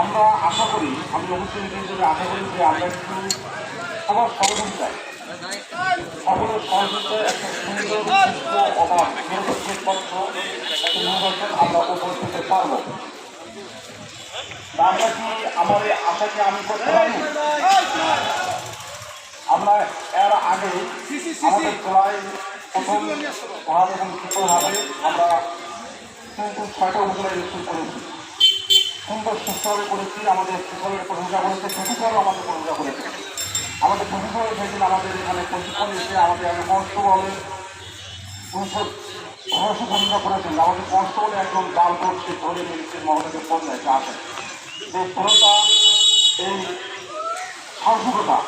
আমরা আশা করি, আমি অবশ্যই হিসেবে আশা করি যে আমরা একটু সবার সহযোগিতায় সকলের সহযোগিতায় একটা সুন্দর সুস্থ অবাধ পারব। আমরা কি আমার এই আশাকে আমি করতে পারি আমরা এর আগে আমাদের প্রথম ভাবে এবং আমরা কিন্তু ছয়টা উপজেলায় করেছি। সুন্দর সুস্থভাবে করেছি, আমাদের কৃষকের প্রশংসা করেছে কৃষকরাও আমাদের প্রশংসা করেছে। আমাদের কৃষকরা সেদিন আমাদের এখানে প্রশিক্ষণ এসে আমাদের এখানে কনস্টেবলে ভরসা ভূমিকা করেছেন। আমাদের কনস্টেবলে একজন জাল করছে, ধরে মিলিটারি মহলের পদ নেয় আসে এই দৃঢ়তা এই সাহসিকতা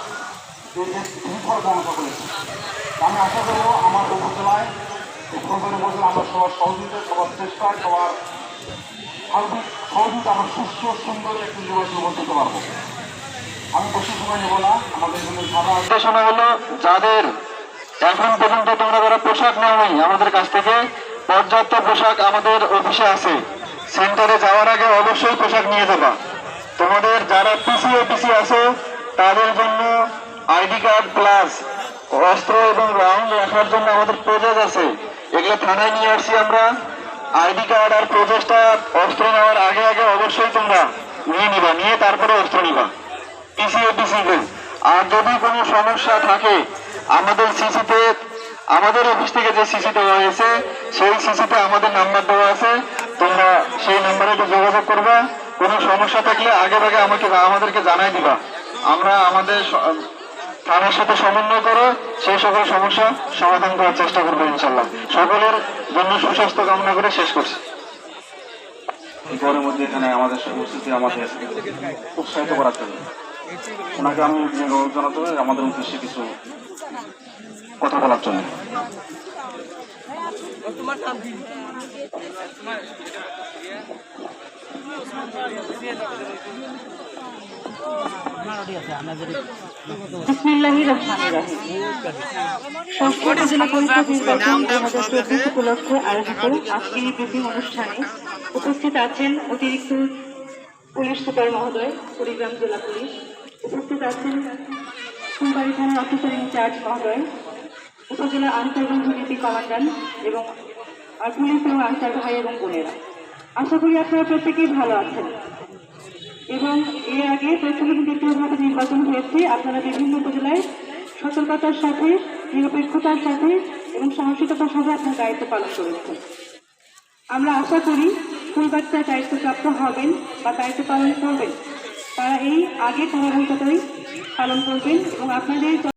এই যে শৃঙ্খলা ধ্বংস করেছে। আমি আশা করব আমার উপজেলায়, এই প্রথমে বলতে আমরা সবার সহযোগিতা, সবার চেষ্টায়, সবার সার্বিক আমরা সুস্থ সুন্দর একটি পারব। আমি সময় নেব না, আমাদের হলো যাদের এখন পর্যন্ত তোমরা যারা পোশাক নেওয়াই আমাদের কাছ থেকে পর্যাপ্ত পোশাক আমাদের অফিসে আছে। সেন্টারে যাওয়ার আগে অবশ্যই পোশাক নিয়ে যাবা। তোমাদের যারা আছে, তাদের জন্য আইডি কার্ড প্লাস অস্ত্র এবং রাউন্ড রাখার জন্য আমাদের প্রজেক্ট আছে। এগুলো থানায় নিয়ে আসছি আমরা। আইডি কার্ড আর প্রজেক্টটা অস্ত্র নেওয়ার আগে আগে অবশ্যই তোমরা নিয়ে নিবা, নিয়ে তারপরে অস্ত্র নিবা। আর যদি কোনো সমস্যা থাকে, আমাদের সিসিতে আমাদের অফিস থেকে যে সিসি দেওয়া হয়েছে, সেই সিসিতে আমাদের নাম্বার দেওয়া আছে। তোমরা সেই নাম্বারে যোগাযোগ করবা। কোনো সমস্যা থাকলে আগে আগে আমাকে আমাদেরকে জানাই দিবা। আমরা আমাদের স- থানার সাথে সমন্বয় করে সেই সকল সমস্যা সমাধান করার চেষ্টা করব ইনশাল্লাহ। সকলের জন্য সুস্বাস্থ্য কামনা করে শেষ করছি। ঘরের মধ্যে এখানে আমাদের উপস্থিতি আমাদের উৎসাহিত করার জন্য। ওনাকে আমি জানাতে হবে আমাদের উদ্দেশ্যে কিছু কথা বলার জন্য। অনুষ্ঠানে উপস্থিত আছেন অতিরিক্ত পুলিশ সুপার মহোদয়, কুড়িগ্রাম জেলা পুলিশ। উপস্থিত আছেন ফুলবাড়ি থানার অফিসার ইনচার্জ মহোদয়, উপজেলা আনসার এবং দুর্নীতি কমান্ডান্ট এবং পুলিশ এবং আনসার ভাই এবং বোনেরা। আশা করি আপনারা প্রত্যেকেই ভালো আছেন। এবং এর আগে প্রথমে দ্বিতীয় দ্বিতীয়ভাবে নির্বাচন হয়েছে, আপনারা বিভিন্ন উপজেলায় সতর্কতার সাথে, নিরপেক্ষতার সাথে এবং সাহসিকতার সাথে আপনার দায়িত্ব পালন করেছেন। আমরা আশা করি স্কুল বাচ্চার দায়িত্বপ্রাপ্ত হবেন বা দায়িত্ব পালন করবেন। তারা এই আগে ধারাবাহিকতাই পালন করবেন এবং আপনাদের